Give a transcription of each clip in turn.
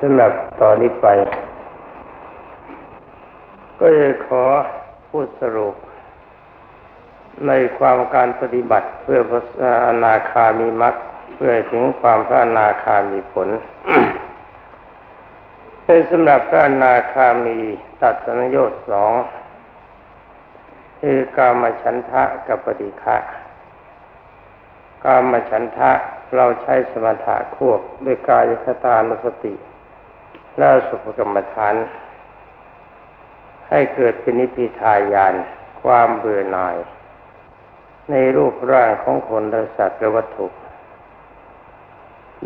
สำหรับตอนนี้ไป ก็จะขอพูดสรุป ในความการปฏิบัติเพื่อพระอนาคามีมรรคเพื่อถึงความพระอนาคามีผลในสำหรับพระอนาคามีตัดสัญญชน์สองคือกามฉันทะกับปฏิฆะกามฉันทะ เราใช้สมถะควบด้วยกายคตานุสติและสุภกรรมฐาน ให้เกิดเป็นนิพิทายาน ความเบื่อหน่าย ในรูปร่างของคนและสัตว์และวัตถุ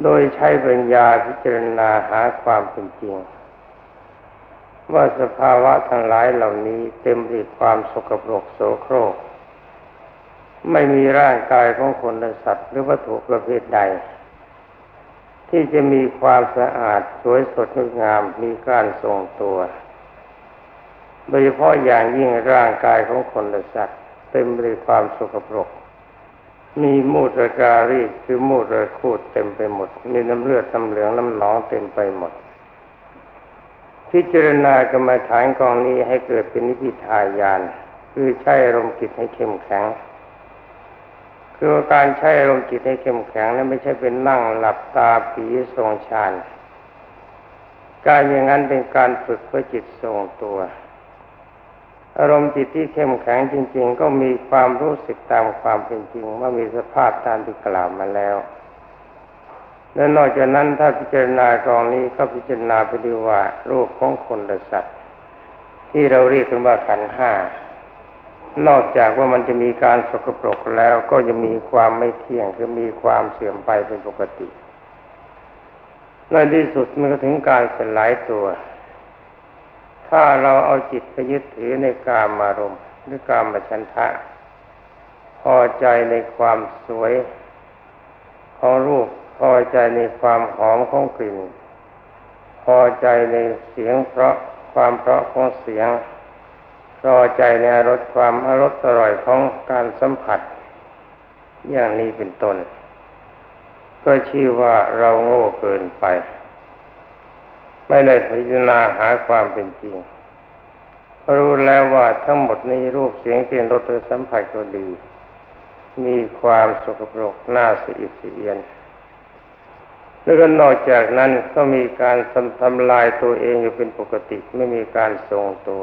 โดยใช้ปัญญาพิจารณาหาความเป็นจริง ว่าสภาวะทั้งหลายเหล่านี้เต็มไปด้วยความสกปรกโสโครก ไม่มีร่างกายของคนและสัตว์ หรือวัตถุประเภทใด ที่จะมีความสะอาดสวยสดงดงามมีการทรงตัว โดยเฉพาะอย่างยิ่งร่างกายของคนและสัตว์เต็มไปด้วยความสกปรก มีมูตรการีคือมูตรคูดเต็มไปหมด มีน้ำเลือดน้ำเหลืองน้ำหนองเต็มไปหมดพิจารณากรรมฐานกองนี้ให้เกิดเป็นนิพพิทายาน คือใช้อารมณ์จิตให้เข้มแข็ง คือการใช้อารมณ์จิตให้เข้มแข็งนั้นไม่ใช่เป็นนั่งหลับตาผีทรงฌานการอย่างนั้นเป็นการฝึกเพื่อจิตทรงตัว อารมณ์จิตที่เข้มแข็งจริง ๆ ก็มีความรู้สึกตามความเป็นจริง ว่ามีสภาพตามที่กล่าวมาแล้ว และนอกจากนั้นถ้าพิจารณากองนี้ก็พิจารณาไปดูว่ารูปของคนและสัตว์ ที่เราเรียกกันว่าขันห้า นอกจากว่ามันจะมีการสกปรกแล้วก็จะมีความไม่เที่ยงคือมีความเสื่อมไปเป็นปกติในที่สุดมันก็ถึงการสลายตัว ถ้าเราเอาจิตไปยึดถือในกามอารมณ์หรือกามฉันทะ พอใจในความสวยของรูป พอใจในความหอมของกลิ่น พอใจในเสียงเพราะความเพราะของเสียง อใจในรสความอรสอร่อยของการสัมผัส อย่างนี้เป็นต้น ก็ชื่อว่าเราโง่เกินไป ไม่ได้พิจารณาหาความเป็นจริง รู้แล้วว่าทั้งหมดนี้รูปเสียงกลิ่นรสสัมผัสก็ดี มีความสกปรกน่าสะอิดสะเอียนแล้วก็นอกจากนั้นก็มีการทำลายตัวเองอยู่เป็นปกติไม่มีการทรงตัว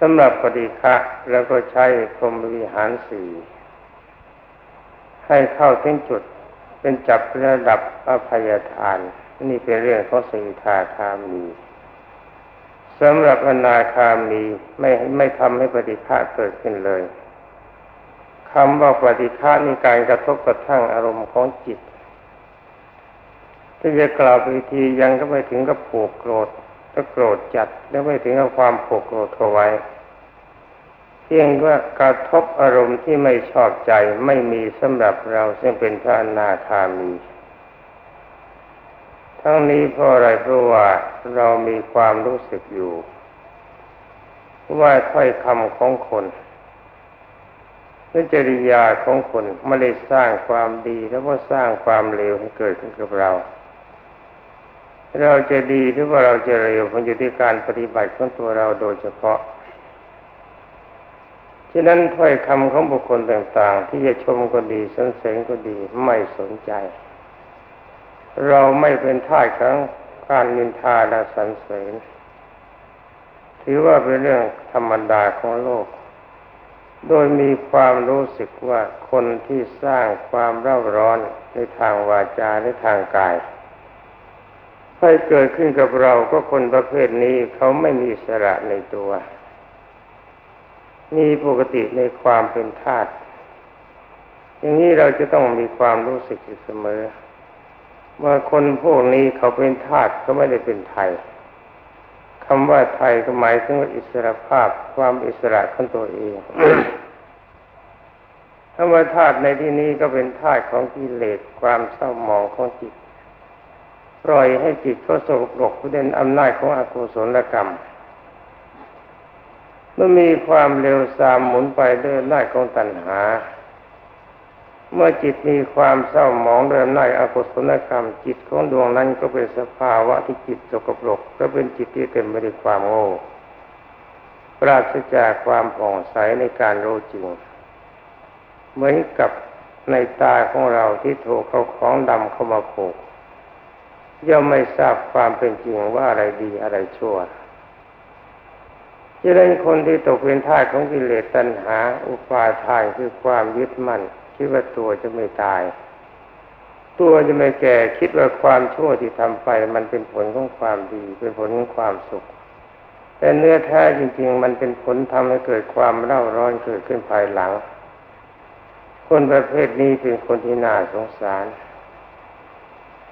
สำหรับปฏิฆะแล้วก็ใช้พรมวิหารสี่ให้เข้าถึงจุดเป็นจับระดับอภัยทาน นี่เป็นเรื่องของสีทาคามีสำหรับอนาคามีไม่ไม่ทำให้ปฏิฆะเกิดขึ้นเลยคำว่าปฏิฆะนี่การกระทบกระทั่งอารมณ์ของจิตที่จะกล่าวไปทียังก็ไม่ถึงกับผูกโกรธ ถ้าโกรธจัดแล้วไม่ถึงกับความโกรธเอาไว้เพียงว่ากระทบอารมณ์ที่ไม่ชอบใจไม่มีสำหรับเราซึ่งเป็นพระอนาคามี ทั้งนี้เพราะอะไรเพราะว่าเรามีความรู้สึกอยู่ ว่าถ้อยคำของคนหรือจริยาของคนไม่ได้สร้างความดีแล้วก็สร้างความเลวให้เกิดขึ้นกับเรา เราจะดีหรือว่าเราจะเร็วมันอยู่ที่การปฏิบัติของตัวเราโดยเฉพาะ ฉะนั้นถ้อยคำของบุคคลต่างๆ ที่จะชมก็ดีสรรเสริญก็ดีไม่สนใจ เราไม่เป็นท่าของการนินทาและสรรเสริญ ถือว่าเป็นเรื่องธรรมดาของโลก โดยมีความรู้สึกว่าคนที่สร้างความเร่าร้อนในทางวาจาในทางกาย ให้เกิดขึ้นกับเราก็คนประเภทนี้เขาไม่มีสระในตัว มีปกติในความเป็นธาตุอย่างนี้เราจะต้องมีความรู้สึกอยู่เสมอ ว่าคนพวกนี้เขาเป็นธาตุเขาไม่ได้เป็นไทยคำว่าไทยก็หมายถึงอิสระภาพความอิสระของตัวเองคำว่าธาตุในที่นี้ก็เป็นธาตุของกิเลสความเศร้าหมองของจิต ปล่อยให้จิตก็สกปรกเป็นอำนาจของอกุศลกรรมเมื่อมีความเร็วสามหมุนไปด้วยอำนาจของตัณหา เมื่อจิตมีความเศร้าหมองเดิมในอกุศลกรรม จิตของดวงนั้นก็เป็นสภาวะที่จิตสกปรกก็เป็นจิตที่เต็มไปด้วยความโง่ปราศจากความผ่องใสในการรู้จริงเหมือนกับในตาของเราที่ถูกเขาของดำเข้ามาผูก ย่อมไม่ทราบความเป็นจริงว่าอะไรดีอะไรชั่วจะได้คนที่ตกเป็นทาสของกิเลสตัณหา อุปาทานคือความยึดมั่นคิดว่าตัวจะไม่ตาย ตัวจะไม่แก่คิดว่าความชั่วที่ทำไป มันเป็นผลของความดี เป็นผลของความสุข แต่เนื้อแท้จริง ๆ มันเป็นผลทำให้เกิดความเล่าร้อนเกิดขึ้นภายหลัง คนประเภทนี้เป็นคนที่น่าสงสาร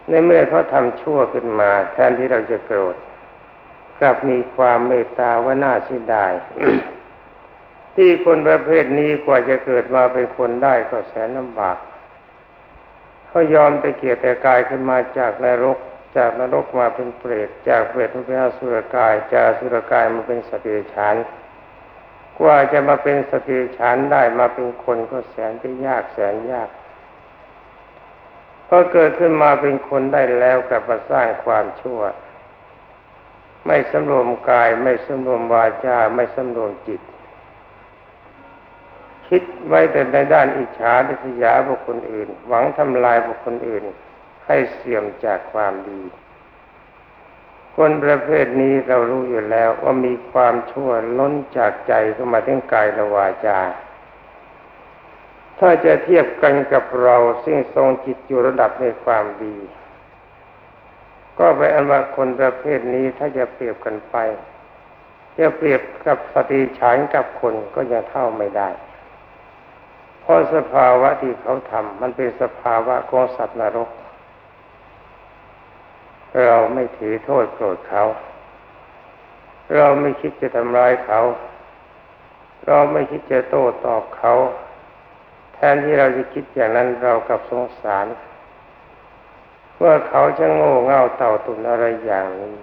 ในเมื่อเขาทำชั่วขึ้นมา แทนที่เราจะโกรธกลับมีความเมตตาว่าน่าเสียดายที่คนประเภทนี้กว่าจะเกิดมาเป็นคนได้ก็แสนลำบากเขายอมไปเกียรติกายขึ้นมาจากนรก จากนรกมาเป็นเปรตจากเปรตมาเป็นอสุรกาย จากสุรกายมาเป็นสติฉานกว่าจะมาเป็นสติฉานได้มาเป็นคนก็แสนจะยากแสนยาก พอเกิดขึ้นมาเป็นคนได้แล้วกลับมาสร้างความชั่ว ไม่สำรวมกายไม่สำรวมวาจาไม่สำรวมจิต คิดไว้แต่ในด้านอิจฉาดิษยาบุคคลอื่น หวังทำลายบุคคลอื่น ให้เสื่อมจากความดี คนประเภทนี้เรารู้อยู่แล้วว่ามีความชั่วล้นจากใจเข้ามาถึงกายและวาจา ถ้าจะเทียบกันกับเราซึ่งทรงจิตอยู่ระดับในความดี ก็ไปอันว่าคนประเภทนี้ถ้าจะเปรียบกันไป จะเปรียบกับสติฉานกับคนก็ยังเท่าไม่ได้ เพราะสภาวะที่เขาทำมันเป็นสภาวะของสัตว์นรก เราไม่ถือโทษโกรธเขา เราไม่คิดจะทำร้ายเขา เราไม่คิดจะโต้ตอบเขา ทนที่เราจะคิดอย่างนั้นเรากับสงสารว่าเขาจะโง่เง่าเต่าตุนอะไรอย่างนี้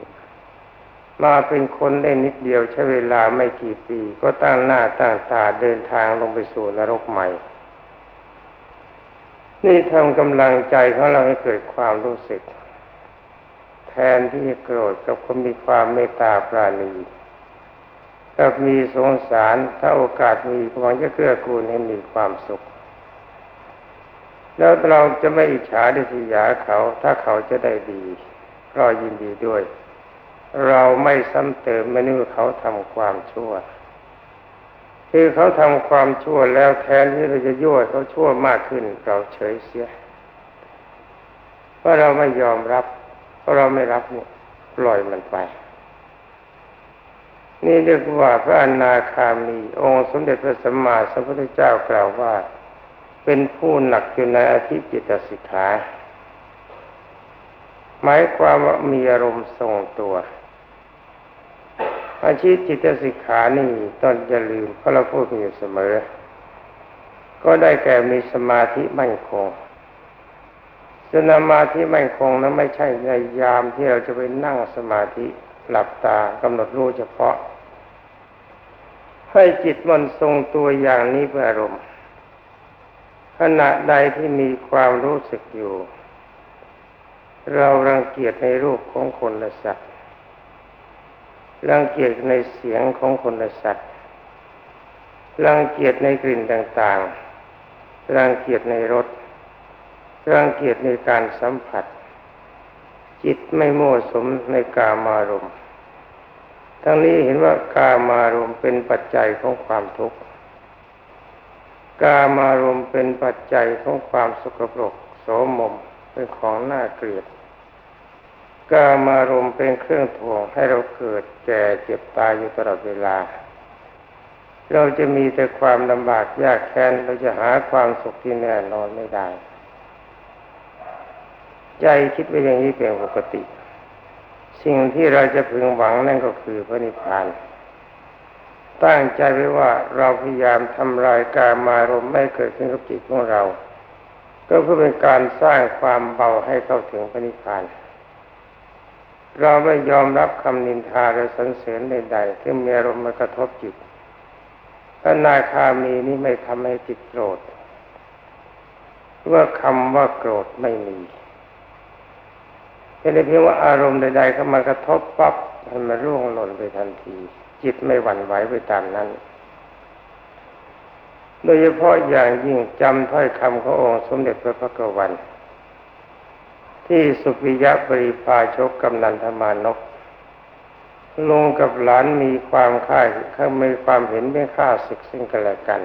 มาเป็นคนได้นิดเดียวใช้เวลาไม่กี่ปี ก็ตั้งหน้าตั้งตาเดินทางลงไปสู่นรกใหม่ นี่ทำกำลังใจของเราให้เกิดความรู้สึก แทนที่จะโกรธกับคนมีความเมตตาปราณีกับมีสงสารถ้าโอกาสมีหวังจะเกื้อกูลให้มีความสุข แล้วเราจะไม่อิจฉาดิสยาเขา ถ้าเขาจะได้ดี ก็ยินดีด้วย เราไม่ซ้ำเติมไม่นึกเขาทำความชั่ว คือเขาทำความชั่วแล้วแทนที่เราจะยั่วเขาชั่วมากขึ้น เราเฉยเสียเพราะเราไม่ยอมรับ เพราะเราไม่รับเนี่ยปล่อยมันไป นี่เรียกว่าพระอนาคามี องค์สมเด็จพระสัมมาสัมพุทธเจ้ากล่าวว่า เป็นผู้หนักอยู่ในอธิจิตสิกขา หมายความว่ามีอารมณ์ทรงตัว อาชีพจิตสิกขานี่ต้องอย่าลืมเพราะเราพูดอยู่เสมอ ก็ได้แก่มีสมาธิมั่นคงสมาธิมั่นคงนั้นไม่ใช่ในยามที่เราจะไปนั่งสมาธิหลับตากำหนดรู้เฉพาะ ให้จิตมันทรงตัวอย่างนี้เป็นอารมณ์ ขณะใดที่มีความรู้สึกอยู่ เรารังเกียจในรูปของคนและสัตว์รังเกียจในเสียงของคนและสัตว์รังเกียจในกลิ่นต่างๆรังเกียจในรสรังเกียจในการสัมผัส จิตไม่โม่สมในกามารมณ์ทั้งนี้เห็นว่ากามารมณ์เป็นปัจจัยของความทุกข์ กามารมณ์เป็นปัจจัยของความสกปรกโสมมเป็นของน่าเกลียดกามารมเป็นเครื่องถ่วงให้เราเกิดแก่เจ็บตายอยู่ตลอดเวลา เราจะมีแต่ความลำบากยากแค้นเราจะหาความสุขที่แน่นอนไม่ได้ ใจคิดไปอย่างนี้เป็นปกติ สิ่งที่เราจะพึงหวังนั่นก็คือพระนิพพาน ตั้งใจไว้ว่าเราพยายามทำลายกามารมไม่เกิดขึ้นกับจิตของเรา ก็เพื่อเป็นการสร้างความเบาให้เข้าถึงพระนิพพาน เราไม่ยอมรับคำนินทาหรือสรรเสริญใดๆที่มีอารมณ์มากระทบจิตพระนาคามีนี้ไม่ทำให้จิตโกรธว่าคำว่าโกรธไม่มีเป็นเพียงว่าอารมณ์ใดๆเข้ามากระทบปั๊บมันร่วงหล่นไปทันที จิตไม่หวั่นไหวไปตามนั้น โดยเฉพาะอย่างยิ่งจำถ้อยคำขององค์สมเด็จพระพักวัน ที่สุปิยะปริพาชกกำนันธมานก ลงกับหลานมีความค่ายเขามีความเห็นไม่ค่าศึกซึ่งกันและกัน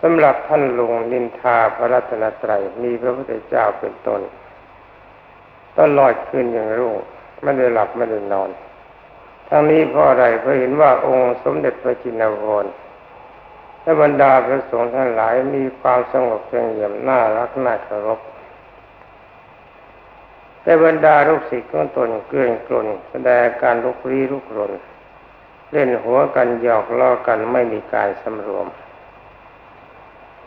สำหรับท่านลุงนินทาพระรัตนตรัยมีพระพุทธเจ้าเป็นต้นตลอดคืนอย่างรุ่งไม่ได้หลับไม่ได้นอน ทั้งนี้เพราะอะไรเพราะเห็นว่าองค์สมเด็จพระจินวรและบรรดาพระสงฆ์ทั้งหลายมีความสงบเงียบน่ารักน่าเคารพแต่บรรดาลูกศิษย์ของตนเกลื่อนกลนแสดงการลุกลี้ลุกรนเล่นหัวกันหยอกล้อกันไม่มีการสำรวม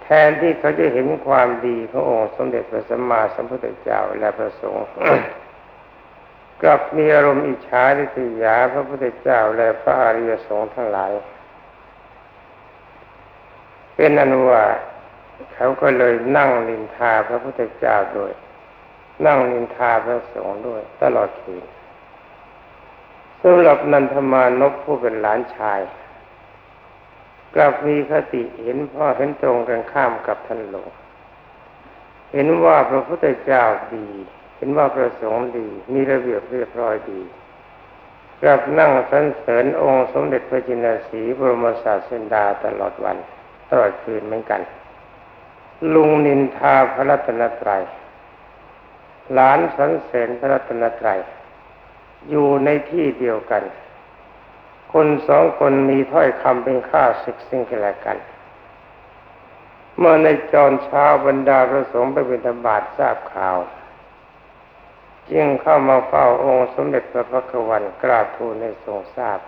แทนที่เขาจะเห็นความดีขององค์สมเด็จพระสัมมาสัมพุทธเจ้าและพระสงฆ์ กลับมีอารมณ์อิจฉาทิฏยาพระพุทธเจ้าและพระอริยสงฆ์ทั้งหลาย เป็นอนุว่าเขาก็เลยนั่งลินทาพระพุทธเจ้าโดยนั่งนินทาพระสงฆ์ด้วย ตลอดคืนสำหรับนันทมานพผู้เป็นหลานชาย กลับมีคติเห็นพ่อเห็นตรงกันข้ามกับท่านหลวงเห็นว่าพระพุทธเจ้าดี นว่าพระสงฆ์ดี มีระเบียบเรียบร้อยดีกลับนั่งสรรเสริญองค์สมเด็จพระจินสีบรมศาสดาตลอดวันตลอดคืนเหมือนกัน ลุงนินทาพระรัตนตรัยหลานสันเสริญพระรัตนตรัยอยู่ในที่เดียวกัน คนสองคนมีถ้อยคำเป็นข้าศึกซึ่งกันและกัน เมื่อในจอนเช้าบรรดาพระสงฆ์ไปบิณฑบาตทราบข่าว จึงเข้ามาเฝ้าองค์สมเด็จพระพักวันกราบทูลในทรงทราบ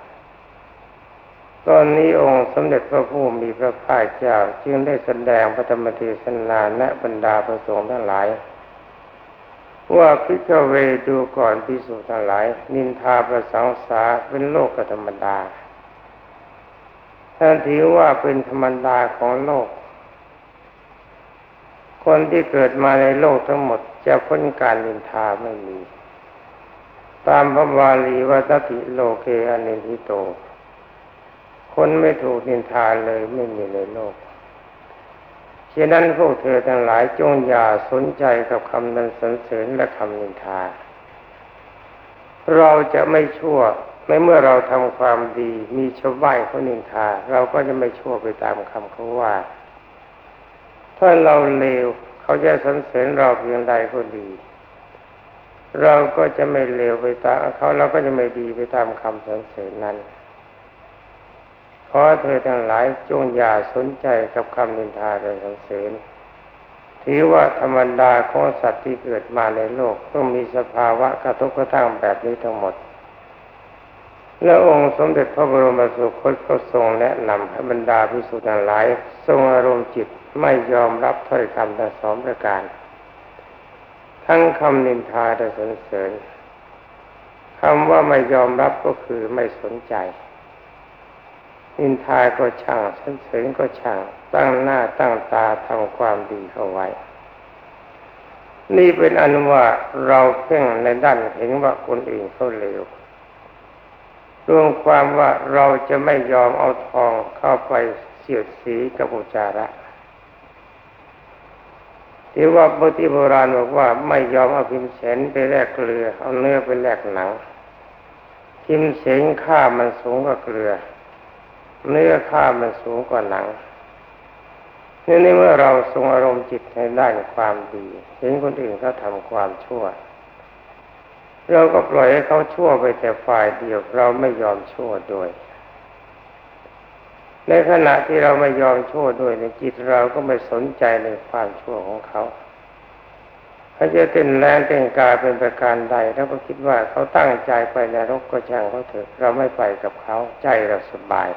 ตอนนี้องค์สมเด็จพระผู้มีพระภาคเจ้า จึงได้แสดงพระธรรมเทศนาแนะบรรดาพระสงฆ์ทั้งหลาย ว่าพิจเวดูก่อนพิสูจน์ทั้งหลาย นินทาประสังสาเป็นโลกธรรมดาท่านถือว่าเป็นธรรมดาของโลก คนที่เกิดมาในโลกทั้งหมด จะพ้นการนินทาไม่มี ตามพระบาลีว่าตติโลเกอนินทิโต คนไม่ถูกนินทาเลยไม่มีในโลกฉะนั้นพวกเธอทั้งหลายจงอย่าสนใจกับคำนั้นสรรเสริญและคำนินทา เราจะไม่ชั่วในเมื่อเราทำความดีมีชาวบ้านเขานินทา เราก็จะไม่ชั่วไปตามคำเขาว่า ถ้าเราเลว เขาจะสรรเสริญเราเพียงใดก็ดี เราก็จะไม่เลวไปตามเขาเราก็จะไม่ดีไปตามคำสรรเสริญนั้นขอเธอทั้งหลายจงอย่าสนใจกับคำนินทาและสรรเสริญถือว่าธรรมดาของสัตว์ที่เกิดมาในโลกต้องมีสภาวะกระทบกระทั่งแบบนี้ทั้งหมด และองค์สมเด็จพระบรมสุคตก็ทรงแนะนำให้บรรดาพิสุทธิ์ทั้งหลาย ทรงอารมณ์จิต ไม่ยอมรับถ้อยคำทั้งสองประการ ทั้งคำนินทาและสรรเสริญคำว่าไม่ยอมรับก็คือไม่สนใจ นินทาก็ช่างสันเสริญก็ช่าง ตั้งหน้าตั้งตาทำความดีเข้าไว้ นี่เป็นอันว่าเราเพ่งในด้านเห็นว่าคนอื่นเขาเลวรวมความว่าเราจะไม่ยอมเอาทองเข้าไปเสียดสีกับอุจาระ ที่ว่าปฏิโบราณบอกว่าไม่ยอมเอาพิมเสนไปแลกเกลือ เอาเนื้อไปแลกหนัง พิมเสนค่ามันสูงกว่าเกลือ เนื้อข้ามันสูงกว่าหนังนี่ในเมื่อเราทรงอารมณ์จิตในด้านความดี เห็นคนอื่นเขาทำความชั่ว เราก็ปล่อยให้เขาชั่วไปแต่ฝ่ายเดียวเราไม่ยอมชั่วด้วย ในขณะที่เราไม่ยอมชั่วด้วยในจิตเราก็ไม่สนใจในความชั่วของเขาเขาจะเต้นแรงเต้นกายเป็นประการใดเราก็คิดว่าเขาตั้งใจไปในรกก็ช่างเขาเถอะเราไม่ไปกับเขาใจเราสบาย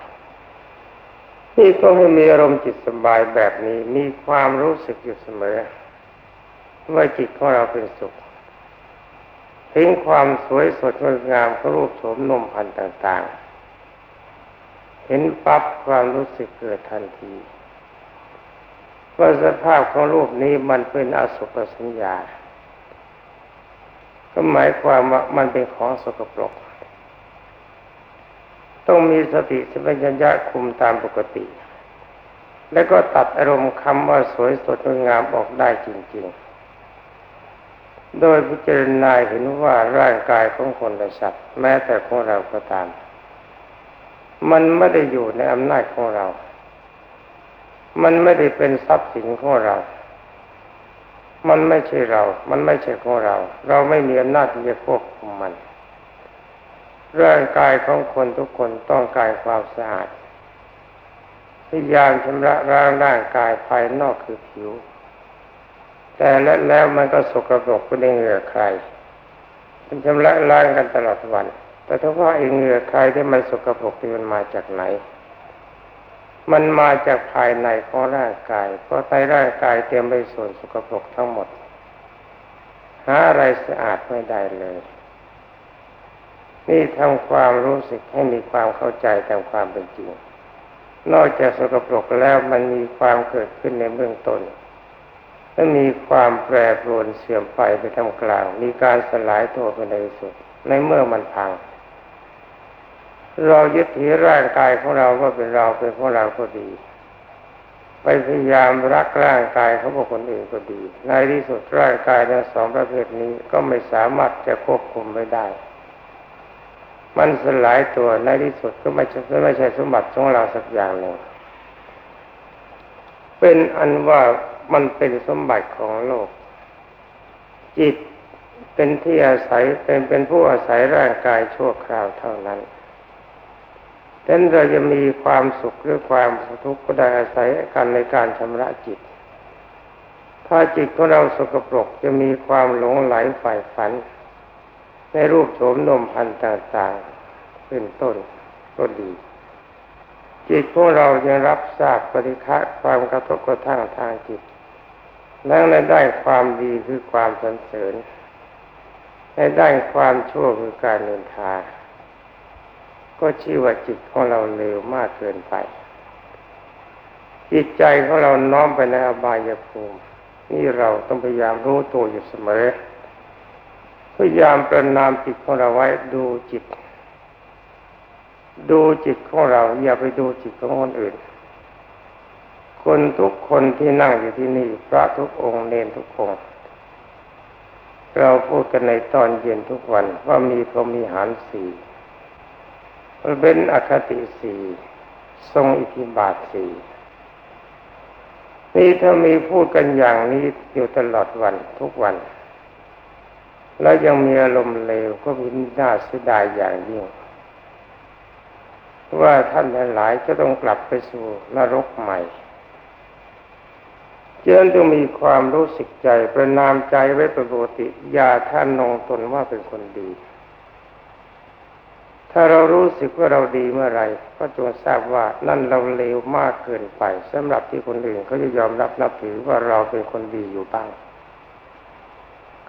ที่ต้องให้มีอารมณ์จิตสบายแบบนี้มีความรู้สึกอยู่เสมอ ว่าจิตของเราเป็นสุขทิ้งความสวยสดงดงามของรูปโฉมนมพันต่าง ๆ เห็นปั๊บความรู้สึกเกิดทันทีว่าสภาพของรูปนี้มันเป็นอสุภสัญญา ก็หมายความว่ามันเป็นของสกปรก ต้องมีสติสัมปชัญญะคุมตามปกติ แล้วก็ตัดอารมณ์คำว่าสวยสดงดงามออกได้จริง ๆโดยพิจารณาเห็นว่าร่างกายของคนและสัตว์แม้แต่ของเราก็ตาม มันไม่ได้อยู่ในอำนาจของเรา มันไม่ได้เป็นทรัพย์สินของเรา มันไม่ใช่เรา มันไม่ใช่ของเรา เราไม่มีอำนาจที่จะควบคุมมัน ร่างกายของคนทุกคนต้องการความสะอาด พยายามชำระร่างร่างกายภายนอกคือผิว แต่แล้วแล้วมันก็สกปรกก็ได้เหงื่อใครมันชำระล้างกันตลอดวัน แต่ถ้าว่าไอ้เหงื่อใครที่มันสกปรกที่มันมาจากไหน มันมาจากภายในของร่างกาย เพราะในร่างกายเต็มไปส่วนสกปรกทั้งหมด หาอะไรสะอาดไม่ได้เลย นี่ทำความรู้สึกให้มีความเข้าใจตามความเป็นจริง นอกจากสกปรกแล้วมันมีความเกิดขึ้นในเบื้องต้นและมีความแปรปรวนเสื่อมไปไปทำกลาง มีการสลายตัวไปในสุด ในเมื่อมันพัง เรายึดถือร่างกายของเราว่าเป็นเราเป็นของเราก็ดี ไปพยายามรักร่างกายเขาบอกคนอื่นก็ดี ในที่สุดร่างกายทั้งสองประเภทนี้ก็ไม่สามารถจะควบคุมไม่ได้ มันสลายตัวในที่สุดก็ไม่ใช่ไม่ใช่สมบัติของเราสักอย่างหนึ่งเป็นอันว่ามันเป็นสมบัติของโลก จิตเป็นที่อาศัยเป็นเป็นผู้อาศัยร่างกายชั่วคราวเท่านั้น ดังนั้นเราจะมีความสุขหรือความทุกข์ก็ได้อาศัยกันในการชำระจิต ถ้าจิตของเราสกปรกจะมีความหลงไหลฝ่ายฝัน ในรูปโฉมนมพันต่างๆ เป็นต้นก็ดี จิตของเรายังรับทราบปฏิฆะความกระทบกระทั่งทางจิต แล้วในได้ความดีคือความสรรเสริญในได้ความชั่วคือการเนินทา ก็ชื่อว่าจิตของเราเลวมากเกินไป จิตใจของเราน้อมไปในอบายภูมิ นี่เราต้องพยายามรู้ตัวอยู่เสมอ พยายามประนามจิตของเราไว้ดูจิต ดูจิตของเรา อย่าไปดูจิตของคนอื่น คนทุกคนที่นั่งอยู่ที่นี่ พระทุกองค์เนนทุกองค์เราพูดกันในตอนเย็นทุกวันว่ามีพรมีหารสี่ เป็นอคติสี่ทรงอิทธิบาทสี่นี่ถ้ามีพูดกันอย่างนี้อยู่ตลอดวันทุกวัน แล้วยังมีอารมณ์เลวก็มีน่าเสียดายอย่างยิ่งว่าท่านหลายจะต้องกลับไปสู่นรกใหม่เจนต้องมีความรู้สึกใจประนามใจไว้ป็นปกติ อย่าท่านนงตนว่าเป็นคนดี ถ้าเรารู้สึกว่าเราดีเมื่อไรก็จงทราบว่านั่นเราเลวมากเกินไปสำหรับที่คนอื่นเขาจะยอมรับนับถือว่าเราเป็นคนดีอยู่บ้าง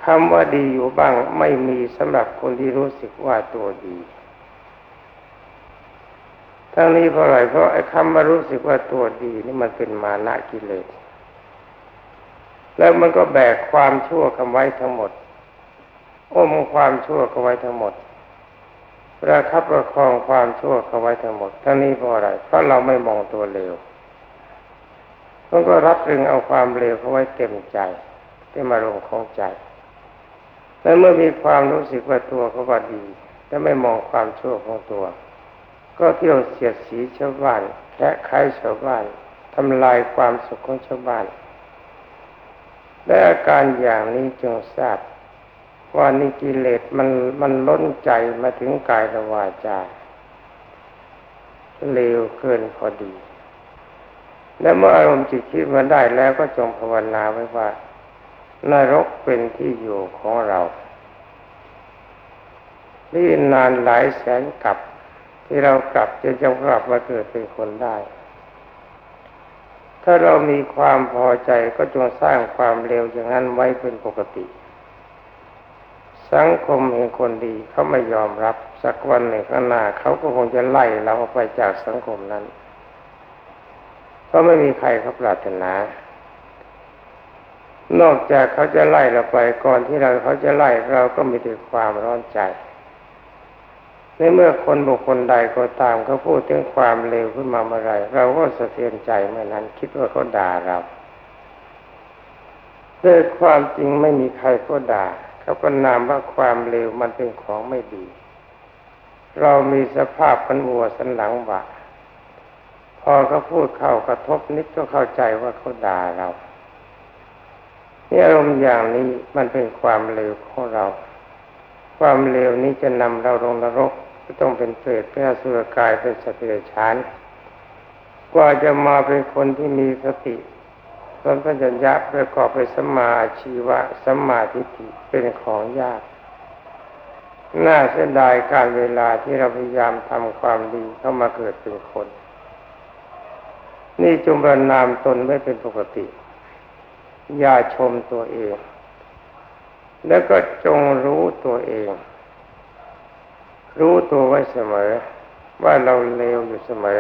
คำว่าดีอยู่บ้างไม่มีสำหรับคนที่รู้สึกว่าตัวดีทั้งนี้เพราะอะไรเพราะไอ้คำว่ารู้สึกว่าตัวดีนี่มันเป็นมานะกิเลสแล้วมันก็แบกความชั่วคำไว้ทั้งหมดอมความชั่วเขาไว้ทั้งหมด ประคับประคองความชั่วเขาไว้ทั้งหมด ทั้งนี้เพราะอะไร เพราะเราไม่มองตัวเลวมันก็รับรึงเอาความเลวเขาไว้เต็มใจเต็มอารมณ์ของใจแล้วเมื่อมีความรู้สึกว่าตัวเขาว่าดีแต่ไม่มองความชั่วของตัว ก็เที่ยวเสียดสีชาวบ้านแค่ใครชาวบ้านทำลายความสุขของชาวบ้านและอาการอย่างนี้จงทราบ ว่านิกิเลสมันมันล้นใจมาถึงกายและวาจาเลวเกินพอดี และเมื่ออารมณ์จิตคิดมาได้แล้วก็จงภาวนาไว้ว่านรกเป็นที่อยู่ของเรานี่นานหลายแสนกับ ที่เรากลับจะจะกลับมาเกิดเป็นคนได้ ถ้าเรามีความพอใจก็จงสร้างความเร็วอย่างนั้นไว้เป็นปกติ สังคมเห็นคนดีเขาไม่ยอมรับ สักวันหนึ่งข้างหน้าเขาก็คงจะไล่เราออกไปจากสังคมนั้น เพราะไม่มีใครเขาปรารถนา นอกจากเขาจะไล่เราไปก่อนที่เราเขาจะไล่เราก็มีแต่ความร้อนใจในเมื่อคนบุคคลใดก็ตามเขาพูดถึงความเลวขึ้นมาเมื่อไรเราก็สะเทือนใจเมื่อนั้น คิดว่าเขาด่าเราด้วยความจริงไม่มีใครก็ด่า เขาก็นามว่าความเลวมันเป็นของไม่ดี เรามีสภาพเป็นวัวสันหลังบะพอเขาพูดเข้ากระทบนิดก็เข้าใจว่าเขาด่าเรานี่อารมณ์อย่างนี้มันเป็นความเลวของเรา ความเลวนี้จะนำเราลงนรกก็ต้องเป็นเปรตเป็นอสุรกายเป็นสัตว์เดรัจฉานกว่าจะมาเป็นคนที่มีสติ สัมปัญญะประกอบไปสมมาชีวะสมมาทิฏฐิเป็นของยาก น่าเสียดายการเวลาที่เราพยายามทำความดีเข้ามาเกิดเป็นคน นี่จงประนามตนไม่เป็นปกติ อย่าชมตัวเอง แล้วก็จงรู้ตัวเอง รู้ตัวไว้เสมอ ว่าเราเลวอยู่เสมอ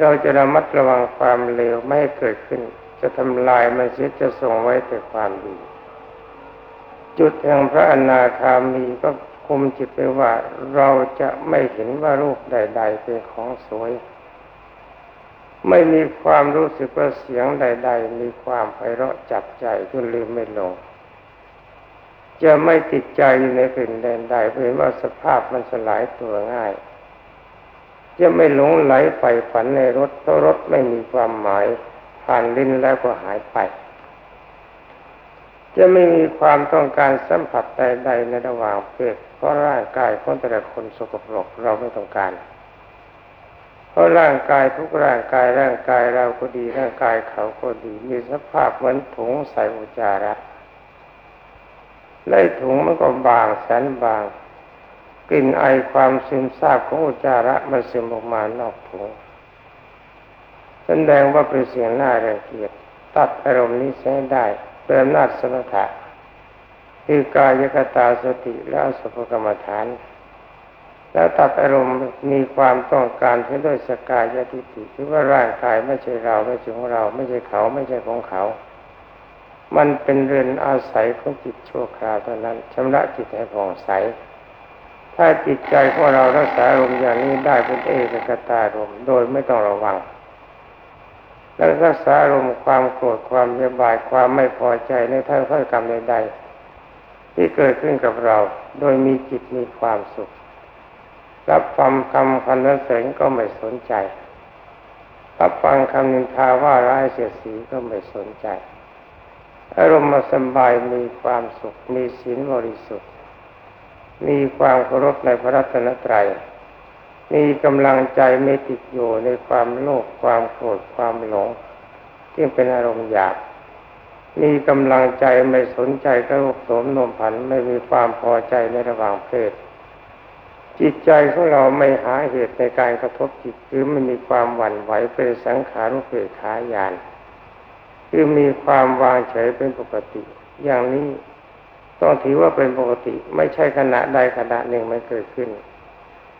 เราจะระมัดระวังความเลวไม่ให้เกิดขึ้น จะทำลายมันเสียจะส่งไว้แต่ความดี จุดแห่งพระอนาคามีก็คุมจิตไปว่าเราจะไม่เห็นว่ารูปใด ๆ เป็นของสวย ไม่มีความรู้สึกว่าเสียงใด ๆ มีความไพเราะจับใจจนลืมไม่ลง จะไม่ติดใจอยู่ในสิ่งใดๆเพราะว่าสภาพมันสลายตัวง่าย จะไม่หลงไหลไปฝันในรถเพราะรถไม่มีความหมายผ่านลิ้นแล้วก็หายไป จะไม่มีความต้องการสัมผัสใดๆในระหว่างเพศเพราะร่างกายของแต่ละคนสกปรกเราไม่ต้องการ เพราะร่างกายทุกร่างกายร่างกายเราก็ดีร่างกายเขาก็ดี มีสภาพเหมือนถุงใส่อุจจาระในถุงมันก็บางแสนบาง กลิ่นไอความซึมซาบของอุจจาระมันซึมออกมานอกถุงแสดงว่าเป็นเสียงน่ารังเกียจตัดอารมณ์นี้ใช้ได้เป็นอำนาจสมถะคือกายกตาสติและสุภกรรมฐาน แล้วตัดอารมณ์มีความต้องการเพื่อด้วยสกายทิฏฐิคือว่าร่างกายไม่ใช่เราไม่ใช่ของเรา ไม่ใช่เขาไม่ใช่ของเขา มันเป็นเรือนอาศัยของจิตชั่วคราวเท่านั้นชำระจิตให้ผ่องใส ถ้าจิตใจของเรารักษาอารมณ์อย่างนี้ได้เป็นเอกกตารมโดยไม่ต้องระวังแล้วรักษาอารมณ์ความโกรธความเยียบายความไม่พอใจในท่าถ้อยคำใดๆที่เกิดขึ้นกับเรา โดยมีจิตมีความสุข รับฟังคำคำนั้นเสริญก็ไม่สนใจ รับฟังคำนินทาว่าร้ายเสียสีก็ไม่สนใจอารมณ์สบายมีความสุขมีศีลบริสุทธิ์ มีความเคารพในพระรัตนตรัย มีกำลังใจไม่ติดอยู่ในความโลภความโกรธความหลงที่เป็นอารมณ์หยาบมีกำลังใจไม่สนใจกระโลกโสมนมผันไม่มีความพอใจในระหว่างเพศ จิตใจของเราไม่หาเหตุในการกระทบจิตคือไม่มีความหวั่นไหวเป็นสังขารุเปขายาน คือมีความวางเฉยเป็นปกติ อย่างนี้ ต้องถือว่าเป็นปกติไม่ใช่ขณะใดขณะหนึ่งไม่เกิดขึ้น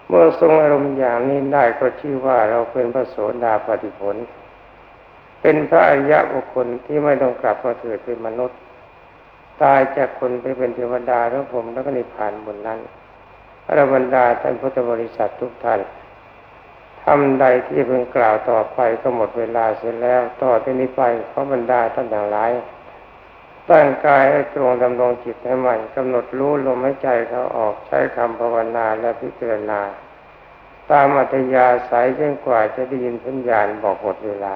เมื่อทรงอารมณ์อย่างนี้ได้ก็ชื่อว่าเราเป็นพระโสดาปฏิผล เป็นพระอริยะบุคคลที่ไม่ต้องกลับมาเกิดเป็นมนุษย์ ตายจากคนไปเป็นเทวดาแล้วผมแล้วก็นิพพานบนนั้นอรบรรดาท่านพุทธบริษัททุกท่านทำใดที่เป็นกล่าวต่อไปก็หมดเวลาเสร็จแล้ว ต่อที่นี้ไปขอบรรดาท่านทั้งหลาย ตั้งกายให้ตรงดำรงจิตให้มันกำหนดรู้ลมหายใจเขาออกใช้คำภาวนาและพิจารณา ตามอัธยาศัยจนกว่าจะได้ยินสัญญาณบอกหมดเวลา